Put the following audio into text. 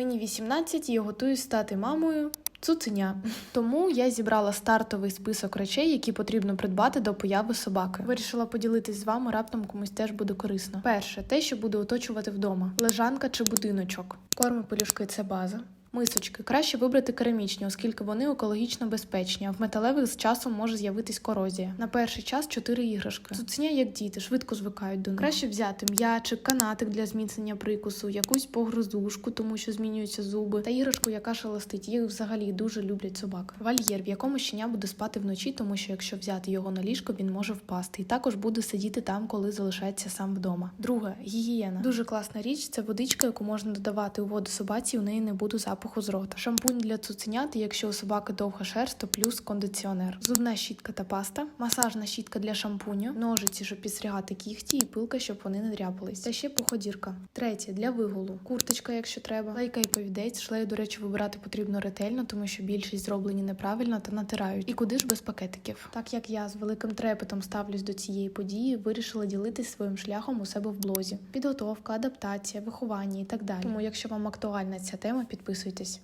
Мені 18 і я готуюсь стати мамою. Цуценя. Тому я зібрала стартовий список речей, які потрібно придбати до появи собаки. Вирішила поділитись з вами, раптом комусь теж буде корисно. Перше, те, що буде оточувати вдома: лежанка чи будиночок. Корми пелюшки це база. Мисочки краще вибрати керамічні, оскільки вони екологічно безпечні, а в металевих з часом може з'явитись корозія. На перший час чотири іграшки. Цуценя, як діти, швидко звикають до них. Краще взяти м'ячик, канатик для зміцнення прикусу, якусь погрозушку, тому що змінюються зуби, та іграшку, яка шелестить. Їх взагалі дуже люблять собаки. Вольєр, в якому щеня буде спати вночі, тому що якщо взяти його на ліжко, він може впасти. І також буде сидіти там, коли залишається сам вдома. Друге гігієна. Дуже класна річ. Це водичка, яку можна додавати у воду собаці. У неї не буде запаху з рота. Шампунь для цуценят, якщо у собаки довга шерсть, то плюс кондиціонер. Зубна щітка та паста, масажна щітка для шампуню, ножиці, щоб підстригати кігті, і пилка, щоб вони не дряпались. Та ще походірка. Третє для вигулу. Курточка, якщо треба. Лайка і повідець. Шлею, до речі, вибирати потрібно ретельно, тому що більшість зроблені неправильно та натирають. І куди ж без пакетиків? Так як я з великим трепетом ставлюсь до цієї події, вирішила ділитись своїм шляхом у себе в блозі. Підготовка, адаптація, виховання і так далі. Тому, якщо вам актуальна ця тема, підписуйтесь.